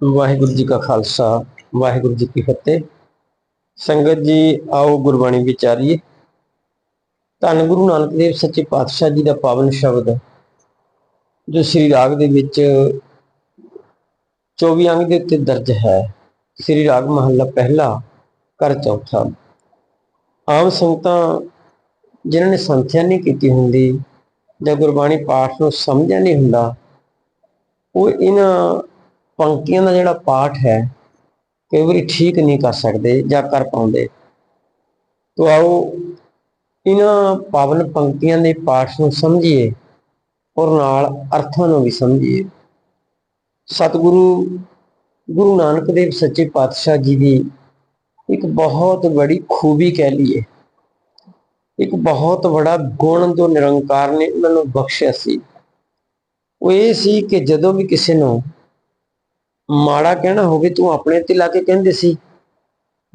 ਵਾਹਿਗੁਰੂ ਜੀ ਕਾ ਖਾਲਸਾ, ਵਾਹਿਗੁਰੂ ਜੀ ਕੀ ਫਤਿਹ। ਸੰਗਤ ਜੀ, ਆਓ ਗੁਰਬਾਣੀ ਵਿਚਾਰੀਏ। ਧੰਨ ਗੁਰੂ ਨਾਨਕ ਦੇਵ ਸੱਚੇ ਪਾਤਸ਼ਾਹ ਜੀ ਦਾ ਪਾਵਨ ਸ਼ਬਦ, ਜੋ ਸ੍ਰੀ ਰਾਗ ਦੇ ਵਿੱਚ 24 ਅੰਗ ਦੇ ਉੱਤੇ ਦਰਜ ਹੈ। ਸ੍ਰੀ ਰਾਗ ਮਹੱਲਾ ਪਹਿਲਾ ਕਰ ਚੌਥਾ। ਆਮ ਸੰਗਤਾਂ ਜਿਨ੍ਹਾਂ ਨੇ ਸੰਥਿਆ ਨਹੀਂ ਕੀਤੀ ਹੁੰਦੀ ਜਾਂ ਗੁਰਬਾਣੀ ਪਾਠ ਨੂੰ ਸਮਝਿਆ ਨਹੀਂ ਹੁੰਦਾ, ਉਹ ਇਹਨਾਂ ਪੰਕਤੀਆਂ ਦਾ ਜਿਹੜਾ ਪਾਠ ਹੈ, ਕਈ ਵਾਰੀ ਠੀਕ ਨਹੀਂ ਕਰ ਸਕਦੇ ਜਾਂ ਕਰ ਪਾਉਂਦੇ। ਤੋ ਆਓ ਇਹਨਾਂ ਪਾਵਨ ਪੰਕਤੀਆਂ ਦੇ ਪਾਠ ਨੂੰ ਸਮਝੀਏ ਔਰ ਨਾਲ ਅਰਥਾਂ ਨੂੰ ਵੀ ਸਮਝੀਏ। ਸਤਿਗੁਰੂ, ਗੁਰੂ ਨਾਨਕ ਦੇਵ ਸੱਚੇ ਪਾਤਸ਼ਾਹ ਜੀ ਦੀ ਇੱਕ ਬਹੁਤ ਬੜੀ ਖੂਬੀ ਕਹਿ ਲਈਏ। ਇੱਕ ਬਹੁਤ ਬੜਾ ਗੁਣ ਜੋ ਨਿਰੰਕਾਰ ਨੇ ਉਹਨਾਂ ਨੂੰ ਬਖਸ਼ਿਆ ਸੀ। ਉਹ ਇਹ ਸੀ ਕਿ ਜਦੋਂ ਵੀ ਕਿਸੇ ਨੂੰ ਮਾੜਾ ਕਹਿਣਾ ਹੋਵੇ ਤੂੰ ਆਪਣੇ ਤੇ ਲਾ ਕੇ ਕਹਿੰਦੇ ਸੀ।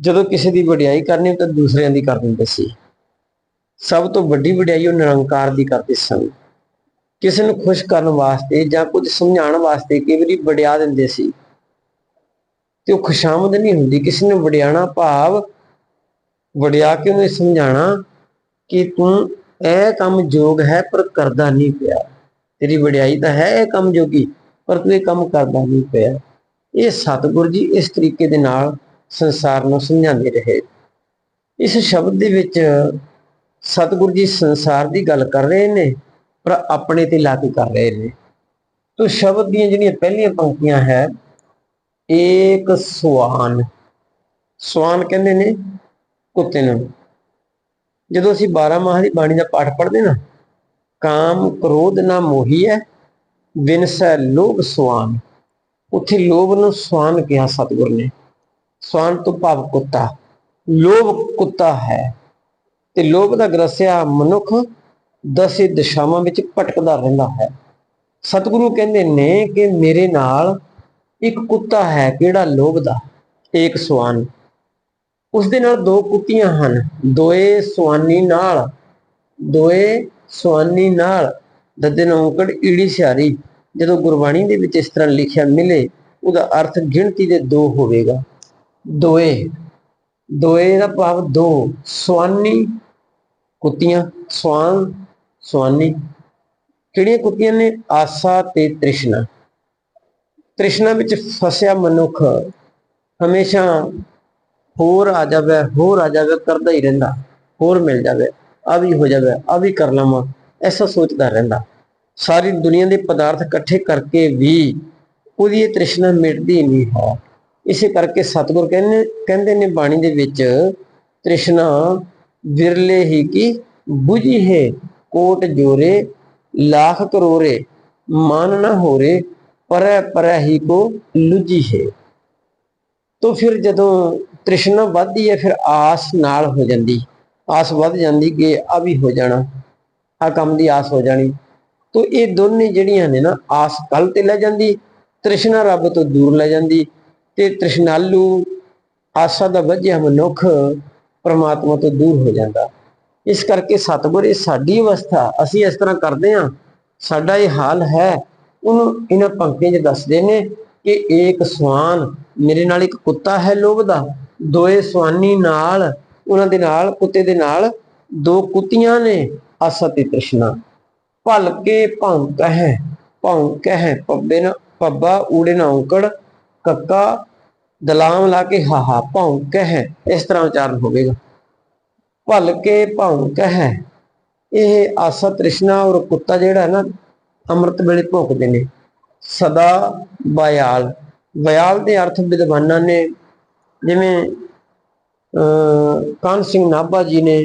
ਜਦੋਂ ਕਿਸੇ ਦੀ ਵਡਿਆਈ ਕਰਨੀ ਤਾਂ ਦੂਸਰਿਆਂ ਦੀ ਕਰ ਦਿੰਦੇ ਸੀ। ਸਭ ਤੋਂ ਵੱਡੀ ਵਡਿਆਈ ਉਹ ਨਿਰੰਕਾਰ ਦੀ ਕਰਦੇ ਸਨ। ਕਿਸੇ ਨੂੰ ਖੁਸ਼ ਕਰਨ ਵਾਸਤੇ ਜਾਂ ਕੁਝ ਸਮਝਾਉਣ ਵਾਸਤੇ ਕਈ ਵਾਰੀ ਵਡਿਆ ਦਿੰਦੇ ਸੀ। ਤੇ ਉਹ ਖੁਸ਼ਾਮਦ ਨਹੀਂ ਹੁੰਦੀ। ਕਿਸੇ ਨੂੰ ਵਡਿਆਣਾ ਭਾਵ ਵਡਿਆ ਕੇ ਉਹਨੂੰ ਸਮਝਾਣਾ ਕਿ ਤੂੰ ਇਹ ਕੰਮ ਯੋਗ ਹੈ ਪਰ ਕਰਦਾ ਨਹੀਂ ਪਿਆ। ਤੇਰੀ ਵਡਿਆਈ ਤਾਂ ਹੈ ਇਹ ਕੰਮ ਜੋਗੀ ਪਰ ਤੂੰ ਇਹ ਕੰਮ ਕਰਦਾ ਨਹੀਂ ਪਿਆ। ਇਹ ਸਤਿਗੁਰ ਜੀ ਇਸ ਤਰੀਕੇ ਦੇ ਨਾਲ ਸੰਸਾਰ ਨੂੰ ਸਮਝਾਉਂਦੇ ਰਹੇ। ਇਸ ਸ਼ਬਦ ਦੇ ਵਿੱਚ ਸਤਿਗੁਰ ਜੀ ਸੰਸਾਰ ਦੀ ਗੱਲ ਕਰ ਰਹੇ ਨੇ, ਪਰ ਆਪਣੇ ਤੇ ਲਾ ਕੇ ਕਰ ਰਹੇ ਨੇ। ਤੋ ਸ਼ਬਦ ਦੀਆਂ ਜਿਹੜੀਆਂ ਪਹਿਲੀਆਂ ਪੰਕਤੀਆਂ ਹੈ, ਏਕ ਸਵਾਨ। ਸਵਾਨ ਕਹਿੰਦੇ ਨੇ ਕੁੱਤੇ ਨੂੰ। ਜਦੋਂ ਅਸੀਂ 12 ਮਾਹ ਦੀ ਬਾਣੀ ਦਾ ਪਾਠ ਪੜ੍ਹਦੇ ਨਾ, ਕਾਮ ਕ੍ਰੋਧ ਨਾ ਮੋਹੀ ਹੈ, ਵਿਨਸੈ ਲੋਭ ਸਵਾਨ। ਉੱਥੇ ਲੋਭ ਨੂੰ ਸਵਾਨ ਕਿਹਾ ਸਤਿਗੁਰ ਨੇ। ਸਵਾਨ ਤੋਂ ਭਾਵ ਕੁੱਤਾ। ਲੋਭ ਕੁੱਤਾ ਹੈ। ਤੇ ਲੋਭ ਦਾ ਗ੍ਰਸਿਆ ਮਨੁੱਖ ਦਸੇ ਦਿਸ਼ਾਵਾਂ ਵਿੱਚ ਭਟਕਦਾ ਰਹਿੰਦਾ ਹੈ। ਸਤਿਗੁਰੂ ਕਹਿੰਦੇ ਨੇ ਕਿ ਮੇਰੇ ਨਾਲ ਇੱਕ ਕੁੱਤਾ ਹੈ, ਕਿਹੜਾ ਲੋਭ ਦਾ? ਇੱਕ ਸਵਾਨ। ਉਸ ਦੇ ਨਾਲ ਦੋ ਕੁੱਤੀਆਂ ਹਨ। ਦੋਏ ਸਵਾਨੀ ਨਾਲ। ਦੋਏ ਸਵਾਨੀ ਨਾਲ। ਦੱਦੇ ਨੌਕੜ ਈੜੀ ਸਿਆਰੀ ਜਦੋਂ ਗੁਰਬਾਣੀ ਦੇ ਵਿੱਚ ਇਸ ਤਰ੍ਹਾਂ ਲਿਖਿਆ ਮਿਲੇ, ਉਹਦਾ ਅਰਥ ਗਿਣਤੀ ਦੇ ਦੋ ਹੋਵੇਗਾ। ਦੋਏ। ਦੋਏ ਦਾ ਭਾਵ ਦੋ। ਸਵਾਨੀ ਕੁੱਤੀਆਂ। ਸਵਾਨ, ਸਵਾਨੀ। ਕਿਹੜੀਆਂ ਕੁੱਤੀਆਂ ਨੇ? ਆਸਾ ਤੇ ਤ੍ਰਿਸ਼ਨਾ। ਤ੍ਰਿਸ਼ਨਾ ਵਿੱਚ ਫਸਿਆ ਮਨੁੱਖ ਹਮੇਸ਼ਾ ਹੋਰ ਆ ਜਾਵੇ, ਹੋਰ ਆ ਜਾਵੇ, ਕਰਦਾ ਹੀ ਰਹਿੰਦਾ। ਹੋਰ ਮਿਲ ਜਾਵੇ, ਆ ਵੀ ਹੋ ਜਾਵੇ, ਆ ਵੀ ਕਰ ਲਵਾਂ, ਐਸਾ ਸੋਚਦਾ ਰਹਿੰਦਾ। ਸਾਰੀ ਦੁਨੀਆ ਦੇ ਪਦਾਰਥ ਇਕੱਠੇ ਕਰਕੇ ਵੀ ਉਹਦੀ ਇਹ ਤ੍ਰਿਸ਼ਨਾ ਮਿਟਦੀ ਨਹੀਂ ਹੈ। ਇਸੇ ਕਰਕੇ ਸਤਿਗੁਰ ਕਹਿੰਦੇ ਕਹਿੰਦੇ ਨੇ ਬਾਣੀ ਦੇ ਵਿੱਚ, ਤ੍ਰਿਸ਼ਨਾ ਵਿਰਲੇ ਹੀ ਕੀ? 부ਜੀ ਹੈ, ਕੋਟ ਜੋਰੇ, ਲੱਖ ਕਰੋਰੇ, ਮਨ ਨਾ ਹੋਰੇ, ਪਰੈ ਪਰੈ ਹੀ ਕੋ ਲੁਜੀ ਹੈ। ਤੋ ਫਿਰ ਜਦੋਂ ਤ੍ਰਿਸ਼ਨਾ ਵੱਧਦੀ ਹੈ, ਫਿਰ ਆਸ ਨਾਲ ਹੋ ਜਾਂਦੀ, ਆਸ ਵੱਧ ਜਾਂਦੀ ਕਿ ਆ ਵੀ ਹੋ ਜਾਣਾ, ਆ ਕੰਮ ਦੀ ਆਸ ਹੋ ਜਾਣੀ। ਤੋ ਇਹ ਦੋਨੇ ਜਿਹੜੀਆਂ ਨੇ ਨਾ ਆਸ ਕੱਲ ਤੇ ਲੈ ਜਾਂਦੀ, ਤ੍ਰਿਸ਼ਨਾ ਰੱਬ ਤੋਂ ਦੂਰ ਲੈ ਜਾਂਦੀ ਤੇ ਤ੍ਰਿਸ਼ਨਾਲੂ ਆਸਾ ਦਾ ਵੱਜਿਆ ਮਨੁੱਖ ਪਰਮਾਤਮਾ ਤੋਂ ਦੂਰ ਹੋ ਜਾਂਦਾ। ਇਸ ਕਰਕੇ ਸਤਿਗੁਰ, ਇਹ ਸਾਡੀ ਅਵਸਥਾ, ਅਸੀਂ ਇਸ ਤਰ੍ਹਾਂ ਕਰਦੇ ਹਾਂ, ਸਾਡਾ ਇਹ ਹਾਲ ਹੈ। ਉਹਨੂੰ ਇਹਨਾਂ ਪੰਕਤੀਆਂ 'ਚ ਦੱਸਦੇ ਨੇ ਕਿ ਇੱਕ ਸਵਾਨ, ਮੇਰੇ ਨਾਲ ਇੱਕ ਕੁੱਤਾ ਹੈ ਲੋਭ ਦਾ ਦੋਏ ਸਵਾਨੀ ਨਾਲ, ਉਹਨਾਂ ਦੇ ਨਾਲ, ਕੁੱਤੇ ਦੇ ਨਾਲ ਦੋ ਕੁੱਤੀਆਂ ਨੇ, ਆਸਾ ਤੇ ਤ੍ਰਿਸ਼ਨਾ। ਭਲ ਕੇ ਭੌਂਕ ਹੈ ਭੌਂਕ ਹੈ ਪੱਬੇ ਨਾ ਪੱਬਾ ਊੜੇ ਨਾ ਔਂਕੜ, ਕੱਕਾ ਦਲਾਮ ਲਾ ਕੇ ਹਾਹਾ ਭੌਂਕ ਹੈ ਇਸ ਤਰ੍ਹਾਂ ਉਚਾਰਨ ਹੋਵੇਗਾ ਭਲ ਭੌਂਕ ਹੈ ਇਹ ਆਸਾ ਤ੍ਰਿਸ਼ਨਾ ਔਰ ਕੁੱਤਾ ਜਿਹੜਾ ਨਾ, ਅੰਮ੍ਰਿਤ ਵੇਲੇ ਭੌਂਕਦੇ ਨੇ ਸਦਾ ਬਿਆਲ। ਬਿਆਲ ਦੇ ਅਰਥ ਵਿਦਵਾਨਾਂ ਨੇ, ਜਿਵੇਂ, ਅਹ ਕਾਨ ਸਿੰਘ ਨਾਭਾ ਜੀ ਨੇ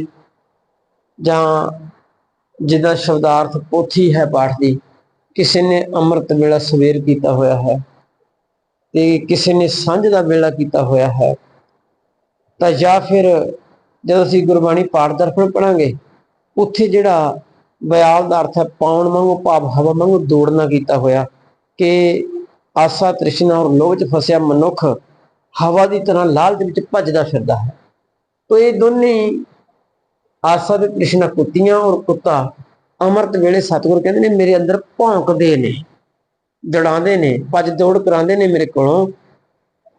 ਜਾਂ ਜਿਹਦਾ ਸ਼ਬਦਾਰਥ ਪੋਥੀ ਹੈ ਪਾਠ ਦੀ, ਕਿਸੇ ਨੇ ਅੰਮ੍ਰਿਤ ਵੇਲਾ ਸਵੇਰ ਕੀਤਾ ਹੋਇਆ ਹੈ ਤੇ ਕਿਸੇ ਨੇ ਸਾਂਝ ਦਾ ਵੇਲਾ ਕੀਤਾ ਹੋਇਆ ਹੈ, ਤਾਂ ਜਾਂ ਫਿਰ ਜਦੋਂ ਅਸੀਂ ਗੁਰਬਾਣੀ ਪਾਠ ਦਰਪਣ ਪੜਾਂਗੇ ਉੱਥੇ ਜਿਹੜਾ ਬਿਆਲ ਦਾ ਅਰਥ ਹੈ ਪਾਉਣ ਵਾਂਗੂ, ਭਾਵ ਹਵਾ ਵਾਂਗੂ ਦੌੜਨਾ ਕੀਤਾ ਹੋਇਆ ਕਿ ਆਸਾ ਤ੍ਰਿਸ਼ਨਾ ਔਰ ਲੋਭ 'ਚ ਫਸਿਆ ਮਨੁੱਖ ਹਵਾ ਦੀ ਤਰ੍ਹਾਂ ਲਾਲਚ ਵਿੱਚ ਭੱਜਦਾ ਫਿਰਦਾ ਹੈ। ਤੋ ਇਹ ਦੋਨੇ ਆਸਾ ਤੇ ਤ੍ਰਿਸ਼ਨਾ ਕੁੱਤੀਆਂ ਔਰ ਕੁੱਤਾ ਅੰਮ੍ਰਿਤ ਵੇਲੇ ਸਤਿਗੁਰ ਕਹਿੰਦੇ ਨੇ, ਮੇਰੇ ਅੰਦਰ ਭੌਂਕਦੇ ਨੇ, ਦੜਾਉਂਦੇ ਨੇ, ਭੱਜ ਦੌੜ ਕਰਾਉਂਦੇ ਨੇ ਮੇਰੇ ਕੋਲੋਂ।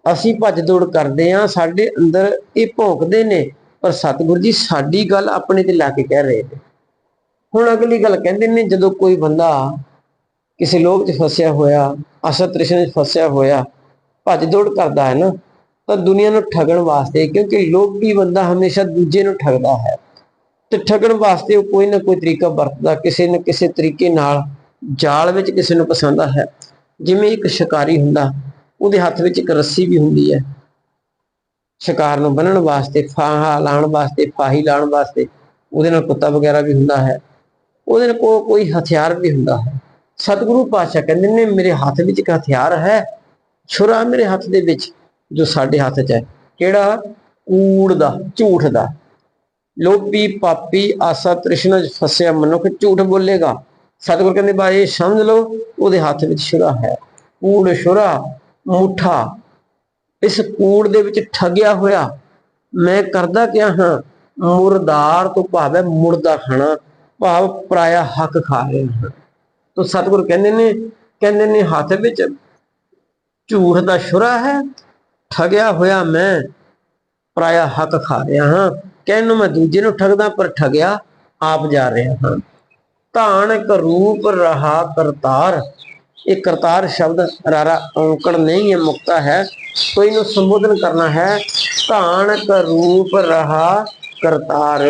ਅਸੀਂ ਭੱਜ ਦੌੜ ਕਰਦੇ ਆ ਸਾਡੇ ਅੰਦਰ ਇਹ ਭੌਂਕਦੇ ਨੇ, ਪਰ ਸਤਿਗੁਰੂ ਜੀ ਸਾਡੀ ਗੱਲ ਆਪਣੇ ਤੇ ਲਾ ਕੇ ਕਹਿ ਰਹੇ ਨੇ। ਹੁਣ ਅਗਲੀ ਗੱਲ ਕਹਿੰਦੇ ਨੇ, ਜਦੋਂ ਕੋਈ ਬੰਦਾ ਕਿਸੇ ਲੋਭ 'ਚ ਫਸਿਆ ਹੋਇਆ ਅਸਤ ਤ੍ਰਿਸ਼ਨਾ 'ਚ ਫਸਿਆ ਹੋਇਆ, ਭੱਜ ਦੌੜ ਕਰਦਾ ਹੈ ਨਾ, ਤਾਂ ਦੁਨੀਆ ਨੂੰ ਠਗਣ ਵਾਸਤੇ, ਕਿਉਂਕਿ ਲੋਭੀ ਬੰਦਾ ਹਮੇਸ਼ਾ ਦੂਜੇ ਨੂੰ ਠਗਦਾ ਹੈ। ਤੇ ਠੱਗਣ ਵਾਸਤੇ ਉਹ ਕੋਈ ਨਾ ਕੋਈ ਤਰੀਕਾ ਵਰਤਦਾ, ਕਿਸੇ ਨਾ ਕਿਸੇ ਤਰੀਕੇ ਨਾਲ ਜਾਲ ਵਿੱਚ ਕਿਸੇ ਨੂੰ ਪਸੰਦਾ ਹੈ। ਜਿਵੇਂ ਇੱਕ ਸ਼ਿਕਾਰੀ ਹੁੰਦਾ, ਉਹਦੇ ਹੱਥ ਵਿੱਚ ਇੱਕ ਰੱਸੀ ਵੀ ਹੁੰਦੀ ਹੈ। ਸ਼ਿਕਾਰ ਨੂੰ ਬੰਨਣ ਵਾਸਤੇ, ਫਾਹਾ ਲਾਉਣ ਵਾਸਤੇ, ਫਾਹੀ ਲਾਉਣ ਵਾਸਤੇ ਉਹਦੇ ਨਾਲ ਕੁੱਤਾ ਵਗੈਰਾ ਵੀ ਹੁੰਦਾ ਹੈ। ਉਹਦੇ ਕੋਲ ਕੋਈ ਹਥਿਆਰ ਵੀ ਹੁੰਦਾ ਹੈ। ਸਤਿਗੁਰੂ ਪਾਤਸ਼ਾਹ ਕਹਿੰਦੇ ਨੇ, ਮੇਰੇ ਹੱਥ ਵਿੱਚ ਇੱਕ ਹਥਿਆਰ ਹੈ, ਛੁਰਾ ਮੇਰੇ ਹੱਥ ਦੇ ਵਿੱਚ ਜੋ ਸਾਡੇ ਹੱਥ 'ਚ ਹੈ। ਕਿਹੜਾ? ਕੂੜ ਦਾ, ਝੂਠ ਦਾ। ਲੋਭੀ, ਪਾਪੀ, ਆਸਾ, ਤ੍ਰਿਸ਼ਨਾ 'ਚ ਫਸਿਆ ਮਨੁੱਖ ਝੂਠ ਬੋਲੇਗਾ। ਸਤਿਗੁਰ ਕਹਿੰਦੇ, ਬਾਈ ਸਮਝ ਲਓ, ਉਹਦੇ ਹੱਥ ਵਿੱਚ ਸ਼ੁਰਾ ਹੈ। ਕੂੜ ਛੁਰਾ ਮੁੱਠਾ, ਇਸ ਕੂੜ ਦੇ ਵਿੱਚ ਠੱਗਿਆ ਹੋਇਆ। ਮੈਂ ਕਰਦਾ ਕਿਆ ਹਾਂ? ਮੁਰਦਾਰ ਤੋਂ ਭਾਵ ਹੈ ਮੁਰਦਾ ਖਾਣਾ। ਭਾਵ ਪਰਾਇਆ ਹੱਕ ਖਾ ਰਿਹਾ ਹਾਂ। ਤੋ ਸਤਿਗੁਰ ਕਹਿੰਦੇ ਨੇ ਕਹਿੰਦੇ ਨੇ, ਹੱਥ ਵਿੱਚ ਝੂਠ ਦਾ ਸ਼ੁਰਾ ਹੈ, ਠਗਿਆ ਹੋਇਆ ਮੈਂ, ਪਰਾਇਆ ਹੱਕ ਖਾ ਰਿਹਾ ਹਾਂ। ਕਹਿਣ ਨੂੰ ਮੈਂ ਦੂਜੇ ਨੂੰ ਠਗਦਾ ਪਰ ਠਗਿਆ ਆਪ ਜਾ ਰਿਹਾ ਹਾਂ। ਧਾਨ ਕ ਰੂਪ ਰਹਾ ਕਰਤਾਰ। ਇਹ ਕਰਤਾਰ ਸ਼ਬਦ ਰਾਰਾ ਔਂਕੜ ਨਹੀਂ ਹੈ, ਮੁਕਤਾ ਹੈ। ਕੋਈ ਨੂੰ ਸੰਬੋਧਨ ਕਰਨਾ ਹੈ, ਧਾਨ ਰੂਪ ਰਹਾ ਕਰਤਾਰ।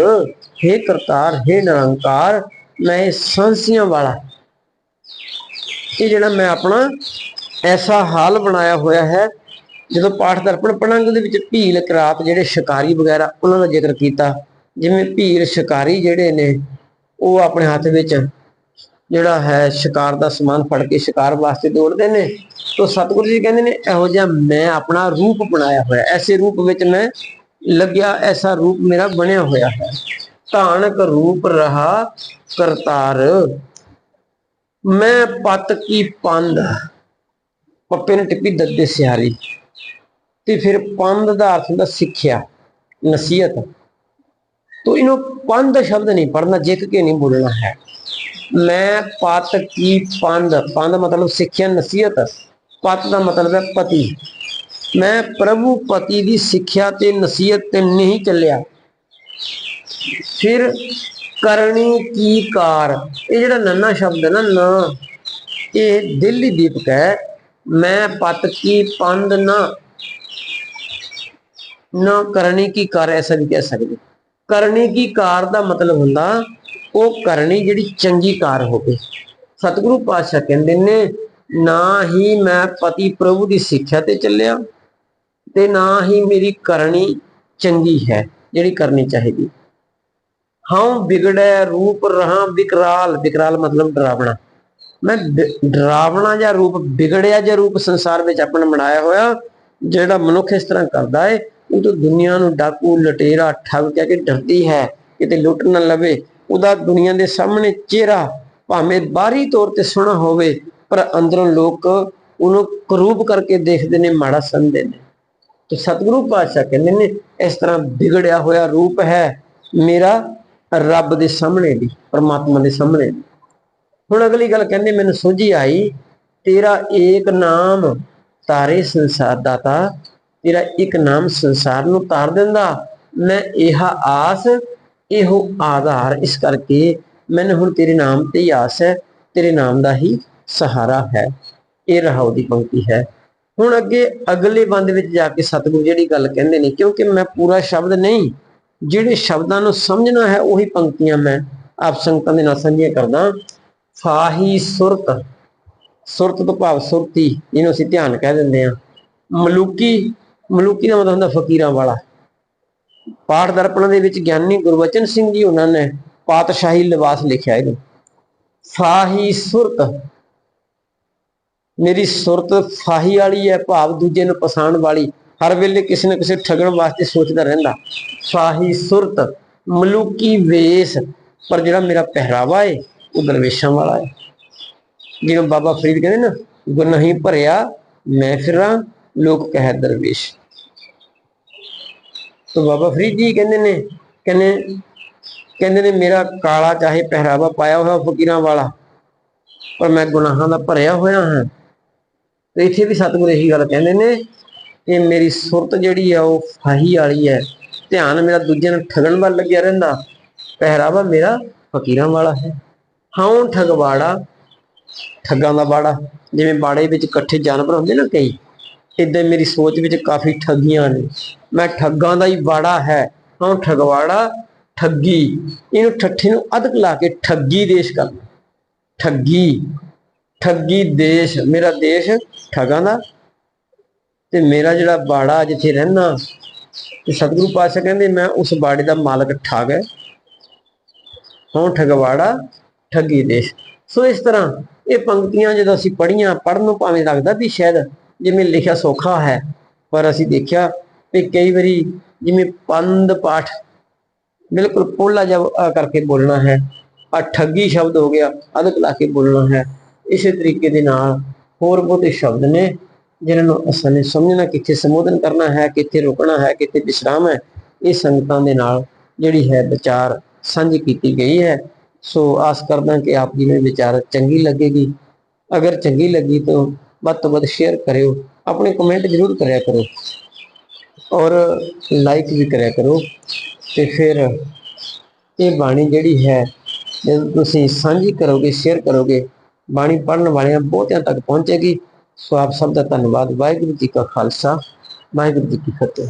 हे ਕਰਤਾਰ हे ਨਿਰੰਕਾਰ, ਮੈਂ ਸੰਸੀਆਂ ਵਾਲਾ। ਇਹ ਜਿਹੜਾ ਮੈਂ ਆਪਣਾ ਐਸਾ ਹਾਲ ਬਣਾਇਆ ਹੋਇਆ ਹੈ ਜਦੋਂ ਪਾਠ ਦਰਪਣ ਪੜਾਂਗੇ ਦੇ ਵਿੱਚ ਭੀਲ ਕਰਾਤ ਜਿਹੜੇ ਸ਼ਿਕਾਰੀ ਵਗੈਰਾ, ਉਹਨਾਂ ਦਾ ਜ਼ਿਕਰ ਕੀਤਾ। ਜਿਵੇਂ ਭੀਲ, ਸ਼ਿਕਾਰੀ ਜਿਹੜੇ ਨੇ, ਉਹ ਆਪਣੇ ਹੱਥ ਵਿੱਚ ਜਿਹੜਾ ਹੈ, ਸ਼ਿਕਾਰ ਦਾ ਸਮਾਨ ਫੜ ਕੇ ਸ਼ਿਕਾਰ ਵਾਸਤੇ ਦੌੜਦੇ ਨੇ। ਤੋਂ ਸਤਿਗੁਰੂ ਜੀ ਕਹਿੰਦੇ ਨੇ, ਇਹੋ ਜਿਹਾ ਮੈਂ ਆਪਣਾ ਰੂਪ ਬਣਾਇਆ ਹੋਇਆ, ਐਸੇ ਰੂਪ ਵਿੱਚ ਮੈਂ ਲੱਗਿਆ, ਐਸਾ ਰੂਪ ਮੇਰਾ ਬਣਿਆ ਹੋਇਆ ਹੈ। ਧਾਨਕ ਰੂਪ ਰਹਾ ਕਰਤਾਰ। ਮੈਂ ਪਤ ਕੀ ਪੰਦ ਪੱਪੇ ਨੇ ਟਿੱਪੀ ਦੱਦੇ ਸਿਆਰੀ। ਤੇ ਫਿਰ ਪੰਜ ਦਾ ਅਰਥ ਹੁੰਦਾ ਸਿੱਖਿਆ, ਨਸੀਹਤ। ਤੋ ਇਹਨੂੰ ਪੰਜ ਸ਼ਬਦ ਨਹੀਂ ਪੜਨਾ ਜਿੱਕ ਕੇ ਨਹੀਂ ਬੋਲਣਾ ਹੈ। ਮੈਂ ਪਤ ਕੀ ਪੰਦ ਪੰਦ ਮਤਲਬ ਸਿੱਖਿਆ, ਨਸੀਹਤ। ਪਤ ਦਾ ਮਤਲਬ ਹੈ ਪਤੀ। ਮੈਂ ਪ੍ਰਭੂ ਪਤੀ ਦੀ ਸਿੱਖਿਆ ਤੇ ਨਸੀਹਤ ਤੇ ਨਹੀਂ ਚੱਲਿਆ। ਫਿਰ ਕਰਨੀ ਕੀ ਕਾਰ? ਇਹ ਜਿਹੜਾ ਨੰਨਾ ਸ਼ਬਦ ਹੈ ਨਾ ਨਾ, ਇਹ ਦਿੱਲੀ ਦੀਪਕ ਹੈ। ਮੈਂ ਪਤ ਕੀ ਪੰਦ ਨਾ ਨਾ ਕਰਨੀ ਕੀ ਕਰ ਐਸਾ ਵੀ ਕਹਿ ਸਕਦੇ। ਕਰਨੀ ਕੀ ਕਾਰ ਦਾ ਮਤਲਬ ਹੁੰਦਾ, ਉਹ ਕਰਨੀ ਜਿਹੜੀ ਚੰਗੀ ਕਾਰ ਹੋਵੇ। ਸਤਿਗੁਰੂ ਪਾਤਸ਼ਾਹ ਕਹਿੰਦੇ ਨੇ, ਨਾ ਹੀ ਮੈਂ ਪਤੀ ਪ੍ਰਭੂ ਦੀ ਸਿੱਖਿਆ ਤੇ ਚੱਲਿਆ ਤੇ ਨਾ ਹੀ ਮੇਰੀ ਕਰਨੀ ਚੰਗੀ ਹੈ, ਜਿਹੜੀ ਕਰਨੀ ਚਾਹੀਦੀ। ਹਾਂ ਵਿਗੜੈ ਰੂਪ ਰਹਾ ਵਿਕਰਾਲ ਵਿਕਰਾਲ ਮਤਲਬ ਡਰਾਵਣਾ। ਮੈਂ ਡਰਾਵਣਾ ਜਾਂ ਰੂਪ, ਵਿਗੜਿਆ ਜਾਂ ਰੂਪ ਸੰਸਾਰ ਵਿੱਚ ਆਪਣਾ ਬਣਾਇਆ ਹੋਇਆ, ਜਿਹੜਾ ਮਨੁੱਖ ਇਸ ਤਰ੍ਹਾਂ ਕਰਦਾ ਹੈ ਉਹ ਤਾਂ ਦੁਨੀਆ ਨੂੰ ਡਾਕੂ, ਲਟੇਰਾ, ਠੱਗ ਕਹਿ ਕੇ ਡਰਦੀ ਹੈ, ਕਿਤੇ ਲੁੱਟ ਨਾ ਲਵੇ। ਉਹਦਾ ਦੁਨੀਆ ਦੇ ਸਾਹਮਣੇ ਚਿਹਰਾ ਭਾਵੇਂ ਬਾਹਰੀ ਤੌਰ ਤੇ ਸੋਹਣਾ ਹੋਵੇ, ਪਰ ਅੰਦਰੋਂ ਲੋਕ ਉਹਨੂੰ ਕਰੂਪ ਕਰਕੇ ਦੇਖਦੇ ਨੇ, ਮਾੜਾ ਸਮਝਦੇ ਨੇ। ਤੇ ਸਤਿਗੁਰੂ ਪਾਤਸ਼ਾਹ ਕਹਿੰਦੇ ਨੇ, ਇਸ ਤਰ੍ਹਾਂ ਵਿਗੜਿਆ ਹੋਇਆ ਰੂਪ ਹੈ ਮੇਰਾ ਰੱਬ ਦੇ ਸਾਹਮਣੇ ਵੀ, ਪਰਮਾਤਮਾ ਦੇ ਸਾਹਮਣੇ ਹੁਣ ਅਗਲੀ ਗੱਲ ਕਹਿੰਦੇ, ਮੈਨੂੰ ਸੋਝੀ ਆਈ, ਤੇਰਾ ਏਕ ਨਾਮ ਤਾਰੇ ਸੰਸਾਰ ਦਾਤਾ ਤੇਰਾ ਇੱਕ ਨਾਮ ਸੰਸਾਰ ਨੂੰ ਤਾਰ ਦਿੰਦਾ। ਮੈਂ ਇਹ ਆਸ, ਇਹੋ ਆਧਾਰ। ਇਸ ਕਰਕੇ ਮੈਨੂੰ ਹੁਣ ਤੇਰੇ ਨਾਮ ਤੇ ਹੀ ਆਸ ਹੈ। ਤੇਰੇ ਨਾਮ ਦਾ ਹੀ ਸਹਾਰਾ ਹੈ। ਇਹ ਰਹਾਉ ਦੀ ਪੰਕਤੀ ਹੈ। ਹੁਣ ਅੱਗੇ ਅਗਲੇ ਬੰਦ ਵਿੱਚ ਜਾ ਕੇ ਸਤਿਗੁਰੂ ਜਿਹੜੀ ਗੱਲ ਕਹਿੰਦੇ ਨੇ, ਕਿਉਂਕਿ ਮੈਂ ਪੂਰਾ ਸ਼ਬਦ ਨਹੀਂ, ਜਿਹੜੇ ਸ਼ਬਦਾਂ ਨੂੰ ਸਮਝਣਾ ਹੈ, ਉਹੀ ਪੰਕਤੀਆਂ ਮੈਂ ਆਪ ਸੰਗਤਾਂ ਦੇ ਨਾਲ ਸਾਂਝੀਆਂ ਕਰਦਾ। ਫਾਹੀ ਸੁਰਤ ਸੁਰਤ ਤੋਂ ਭਾਵ ਸੁਰਤੀ ਜਿਹਨੂੰ ਅਸੀਂ ਧਿਆਨ ਕਹਿ ਦਿੰਦੇ ਆ ਮਲੂਕੀ ਮਲੂਕੀ ਦਾ ਮਤਲਬ ਹੁੰਦਾ ਫਕੀਰਾਂ ਵਾਲਾ। ਪਾਠ ਦਰਪਣ ਦੇ ਵਿੱਚ ਗਿਆਨੀ ਗੁਰਵਚਨ ਸਿੰਘ ਜੀ ਉਹਨਾਂ ਨੇ ਪਾਤਸ਼ਾਹੀ ਲਿਬਾਸ ਲਿਖਿਆ ਇਹਨੂੰ। ਫਾਹੀ ਸੁਰਤ। ਮੇਰੀ ਸੁਰਤ ਫਾਹੀ ਵਾਲੀ ਹੈ, ਭਾਵ ਦੂਜੇ ਨੂੰ ਪਛਾਣ ਵਾਲੀ। ਹਰ ਵੇਲੇ ਕਿਸੇ ਨਾ ਕਿਸੇ ਠਗਣ ਵਾਸਤੇ ਸੋਚਦਾ ਰਹਿੰਦਾ। ਫਾਹੀ ਸੁਰਤ, ਮਲੂਕੀ ਵੇਸ। ਪਰ ਜਿਹੜਾ ਮੇਰਾ ਪਹਿਰਾਵਾ ਹੈ ਉਹ ਦਰਵੇਸ਼ਾਂ ਵਾਲਾ ਹੈ ਜਿਵੇਂ ਬਾਬਾ ਫਰੀਦ ਕਹਿੰਦੇ ਨਾ, ਗੁਨਾਹੀ ਭਰਿਆ, ਮੈਂ ਫਿਰਾਂ, ਲੋਕ ਕਹਿ ਦਰਵੇਸ਼। ਤੋ ਬਾਬਾ ਫਰੀਦ ਜੀ ਕਹਿੰਦੇ ਨੇ, ਕਹਿੰਦੇ ਕਹਿੰਦੇ ਨੇ, ਮੇਰਾ ਕਾਲਾ ਚਾਹੇ ਪਹਿਰਾਵਾ ਪਾਇਆ ਹੋਇਆ ਫਕੀਰਾਂ ਵਾਲਾ, ਪਰ ਮੈਂ ਗੁਨਾਹਾਂ ਦਾ ਭਰਿਆ ਹੋਇਆ ਹਾਂ। ਤੇ ਇੱਥੇ ਵੀ ਸਤਿਗੁਰ ਇਹੀ ਗੱਲ ਕਹਿੰਦੇ ਨੇ ਕਿ ਮੇਰੀ ਸੁਰਤ ਜਿਹੜੀ ਆ, ਉਹ ਫਾਹੀ ਵਾਲੀ ਹੈ। ਧਿਆਨ ਮੇਰਾ ਦੂਜਿਆਂ ਨੂੰ ਠਗਣ ਵੱਲ ਲੱਗਿਆ ਰਹਿੰਦਾ। ਪਹਿਰਾਵਾ ਮੇਰਾ ਫਕੀਰਾਂ ਵਾਲਾ ਹੈ। ਹਾਂ ਠਗਵਾੜਾ, ਠੱਗਾਂ ਦਾ ਬਾੜਾ ਜਿਵੇਂ ਬਾੜੇ ਵਿੱਚ ਇਕੱਠੇ ਜਾਨਵਰ ਹੁੰਦੇ ਨਾ ਕਈ ਇਦਾਂ ਮੇਰੀ ਸੋਚ ਵਿੱਚ ਕਾਫੀ ਠੱਗੀਆਂ ਨੇ। ਮੈਂ ਠੱਗਾਂ ਦਾ ਹੀ ਬਾੜਾ ਹੈ। ਹਾਂ ਠਗਵਾੜਾ, ਠੱਗੀ। ਇਹਨੂੰ ਠੱਠੇ ਨੂੰ ਅਦਕ ਲਾ ਕੇ ਠੱਗੀ ਦੇਸ਼ ਕਰ। ਠੱਗੀ। ਠੱਗੀ ਦੇਸ਼। ਮੇਰਾ ਦੇਸ਼ ਠੱਗਾਂ ਦਾ। ਤੇ ਮੇਰਾ ਜਿਹੜਾ ਬਾੜਾ ਜਿੱਥੇ ਰਹਿਣਾ ਤੇ ਸਤਿਗੁਰੂ ਪਾਤਸ਼ਾਹ ਕਹਿੰਦੇ, ਮੈਂ ਉਸ ਬਾੜੇ ਦਾ ਮਾਲਕ ਠੱਗ ਹੈ। ਹਾਂ ਠਗਵਾੜਾ, ਠੱਗੀ ਦੇਸ਼। ਸੋ ਇਸ ਤਰ੍ਹਾਂ ਇਹ ਪੰਕਤੀਆਂ ਜਦੋਂ ਅਸੀਂ ਪੜ੍ਹੀਆਂ, ਪੜ੍ਹਨ ਨੂੰ ਭਾਵੇਂ ਲੱਗਦਾ ਵੀ ਸ਼ਾਇਦ ਜਿਵੇਂ ਲਿਖਿਆ ਸੌਖਾ ਹੈ, ਪਰ ਅਸੀਂ ਦੇਖਿਆ ਵੀ ਕਈ ਵਾਰੀ ਜਿਵੇਂ ਪੰਦ ਪਾਠ ਬਿਲਕੁਲ ਪੋਲਾ ਜਿਹਾ ਕਰਕੇ ਬੋਲਣਾ ਹੈ, ਆ ਠੱਗੀ ਸ਼ਬਦ ਹੋ ਗਿਆ, ਅਦਕ ਲਾ ਕੇ ਬੋਲਣਾ ਹੈ, ਇਸੇ ਤਰੀਕੇ ਦੇ ਨਾਲ ਹੋਰ ਬਹੁਤੇ ਸ਼ਬਦ ਨੇ, ਜਿਨ੍ਹਾਂ ਨੂੰ ਅਸਾਂ ਨੇ ਸਮਝਣਾ, ਕਿੱਥੇ ਸੰਬੋਧਨ ਕਰਨਾ ਹੈ, ਕਿੱਥੇ ਰੁਕਣਾ ਹੈ, ਕਿੱਥੇ ਵਿਸ਼ਰਾਮ ਹੈ, ਇਹ ਸੰਗਤਾਂ ਦੇ ਨਾਲ ਜਿਹੜੀ ਹੈ ਵਿਚਾਰ ਸਾਂਝੀ ਕੀਤੀ ਗਈ ਹੈ। ਸੋ ਆਸ ਕਰਦਾ ਕਿ ਆਪ ਜੀ ਨੂੰ ਵਿਚਾਰ ਚੰਗੀ ਲੱਗੇਗੀ। ਅਗਰ ਚੰਗੀ ਲੱਗੀ ਤਾਂ ਵੱਧ ਤੋਂ ਵੱਧ ਸ਼ੇਅਰ ਕਰਿਓ, ਆਪਣੇ ਕਮੈਂਟ ਜ਼ਰੂਰ ਕਰਿਆ ਕਰੋ ਔਰ ਲਾਈਕ ਵੀ ਕਰਿਆ ਕਰੋ ਤੇ ਫਿਰ ਇਹ ਬਾਣੀ ਜਿਹੜੀ ਹੈ, ਜਦੋਂ ਤੁਸੀਂ ਸਾਂਝੀ ਕਰੋਗੇ ਸ਼ੇਅਰ ਕਰੋਗੇ, ਬਾਣੀ ਪੜਨ ਵਾਲਿਆਂ ਬਹੁਤਿਆਂ ਤੱਕ ਪਹੁੰਚੇਗੀ। ਸੋ ਆਪ ਸਭ ਦਾ ਧੰਨਵਾਦ। ਵਾਹਿਗੁਰੂ ਜੀ ਕਾ ਖਾਲਸਾ, ਵਾਹਿਗੁਰੂ ਜੀ ਕੀ ਫਤਿਹ।